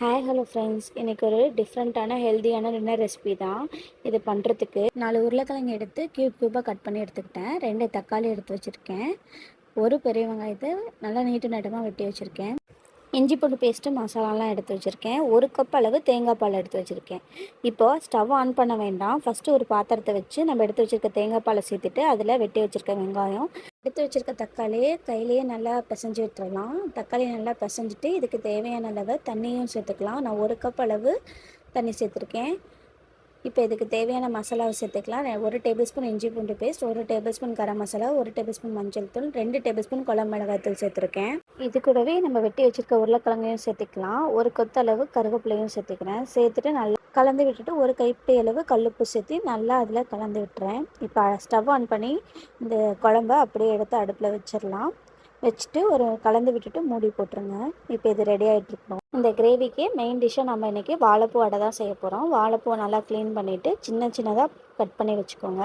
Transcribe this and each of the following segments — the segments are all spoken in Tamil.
ஹாய் ஹலோ ஃப்ரெண்ட்ஸ் இன்றைக்கி ஒரு டிஃப்ரெண்ட்டான ஹெல்த்தியான டின்னர் ரெசிபி தான் இது பண்ணுறதுக்கு நாலு உருளைக்கிழங்கு எடுத்து க்யூப் க்யூப்பாக கட் பண்ணி எடுத்துக்கிட்டேன். ரெண்டு தக்காளி எடுத்து வச்சுருக்கேன். ஒரு பெரிய வெங்காயத்தை நல்லா நீட்டு நட்டமாக வெட்டி வச்சுருக்கேன். இஞ்சி பூண்டு பேஸ்ட்டு மசாலாலாம் எடுத்து வச்சுருக்கேன். ஒரு கப் அளவு தேங்காய் பால் எடுத்து வச்சுருக்கேன். இப்போது ஸ்டவ் ஆன் பண்ண வேண்டாம். ஃபஸ்ட்டு ஒரு பாத்திரத்தை வச்சு நம்ம எடுத்து வச்சுருக்க தேங்காய் பாலை சேர்த்துட்டு அதில் வெட்டி வச்சுருக்க வெங்காயம் எடுத்து வச்சுருக்க தக்காளியை கையிலேயே நல்லா பிசைஞ்சு விட்டுறலாம். தக்காளியை நல்லா பிசைஞ்சிட்டு இதுக்கு தேவையான அளவு தண்ணியும் சேர்த்துக்கலாம். நான் ஒரு கப் அளவு தண்ணி சேர்த்துருக்கேன். இப்போ இதுக்கு தேவையான மசாலாவை சேர்த்துக்கலாம். ஒரு டேபிள் ஸ்பூன் இஞ்சி பூண்டு பேஸ்ட் ஒரு டேபிள் ஸ்பூன் கரம் மசாலா ஒரு டேபிள் ஸ்பூன் மஞ்சள் தூள் ரெண்டு டேபிள் ஸ்பூன் குழம்பு மிளகாய் தூள் சேர்த்துருக்கேன். இது கூடவே நம்ம வெட்டி வச்சுருக்க உருளைக்கிழங்கையும் சேர்த்துக்கலாம். ஒரு கொத்தளவு கருவேப்பிலையும் சேர்த்துக்கிறேன். சேர்த்துட்டு நல்லா கலந்து விட்டுட்டு ஒரு கைப்பிடி அளவு கல்லுப்பு சேர்த்து நல்லா அதில் கலந்து விட்டுறேன். இப்போ ஸ்டவ் ஆன் பண்ணி இந்த குழம்ப அப்படியே எடுத்து அடுப்பில் வச்சிடலாம். வச்சுட்டு ஒரு கலந்து விட்டுட்டு மூடி போட்டுருங்க. இப்போ இது ரெடி ஆகிட்டுருக்கணும் இந்த கிரேவிக்கு மெயின் டிஷ்ஷாக நம்ம இன்றைக்கி வாழைப்பூ அடை தான் செய்ய போகிறோம் வாழைப்பூவை நல்லா க்ளீன் பண்ணிவிட்டு சின்ன சின்னதாக கட் பண்ணி வச்சுக்கோங்க.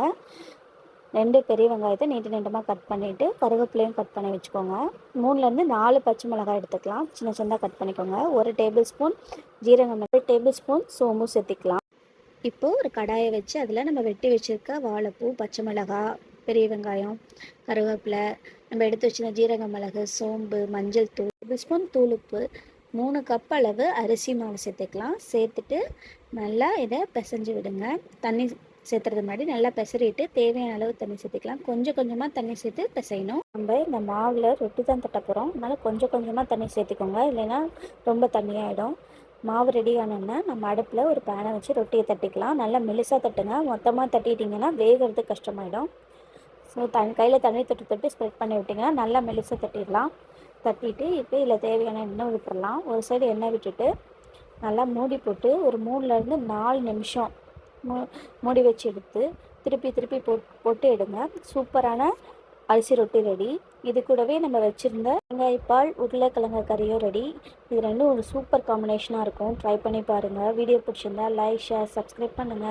ரெண்டு பெரிய வெங்காயத்தை நீட்டு நீட்டமாக கட் பண்ணிவிட்டு கருவேப்பிலையும் கட் பண்ணி வச்சுக்கோங்க. மூணுலேருந்து நாலு பச்சை மிளகாய் எடுத்துக்கலாம். சின்ன சின்னதாக கட் பண்ணிக்கோங்க. ஒரு டேபிள் ஸ்பூன் ஜீரகம் ஒரு டேபிள் ஸ்பூன் சோம்பு சேர்த்திக்கலாம். இப்போது ஒரு கடாயை வச்சு அதில் நம்ம வெட்டி வச்சுருக்க வாழைப்பூ பச்சை மிளகாய் பெரிய வெங்காயம் கருவேப்பிலை நம்ம எடுத்து வச்சுருந்த ஜீரக மிளகு சோம்பு மஞ்சள் தூள் டேபிள் ஸ்பூன் தூளுப்பு மூணு கப் அளவு அரிசி மாவு சேர்த்துக்கலாம். சேர்த்துட்டு நல்லா இதை பிசைஞ்சு விடுங்க. தண்ணி சேர்த்துறது முன்னாடி நல்லா பிசறிட்டு தேவையான அளவு தண்ணி சேர்த்துக்கலாம். கொஞ்சம் கொஞ்சமாக தண்ணி சேர்த்து பிசையணும். நம்ம இந்த மாவில் ரொட்டி தான் தட்ட போகிறோம் அதனால் கொஞ்சம் கொஞ்சமாக தண்ணி சேர்த்துக்கோங்க. இல்லைன்னா ரொம்ப தண்ணியாகிடும் மாவு ரெடி ஆனோன்னா நம்ம அடுப்பில் ஒரு பேனை வச்சு ரொட்டியை தட்டிக்கலாம். நல்லா மெலிசாக தட்டுங்க. மொத்தமாக தட்டிட்டிங்கன்னா வேகிறது கஷ்டமாயிடும். ஸோ தன் கையில் தண்ணி தொட்டு தொட்டு ஸ்ப்ரெட் பண்ணி விட்டிங்கன்னா நல்லா மெலிசாக தட்டிடலாம். தட்டிட்டு இப்போ இதில் தேவையான எண்ணெய் விட்டுடலாம் ஒரு சைடு எண்ணெய் விட்டுட்டு நல்லா மூடி போட்டு ஒரு மூணுலேருந்து நாலு நிமிஷம் மூடி வச்சு எடுத்து திருப்பி திருப்பி போட் போட்டு எடுங்க சூப்பரான அரிசி ரொட்டி ரெடி. இது கூடவே நம்ம வச்சுருந்த வெங்காயப்பால் உருளைக்கிழங்கு கறியும் ரெடி. இது ரெண்டும் ஒரு சூப்பர் காம்பினேஷனாக இருக்கும். ட்ரை பண்ணி பாருங்கள் வீடியோ பிடிச்சிருந்தா லைக் ஷேர் சப்ஸ்கிரைப் பண்ணுங்கள்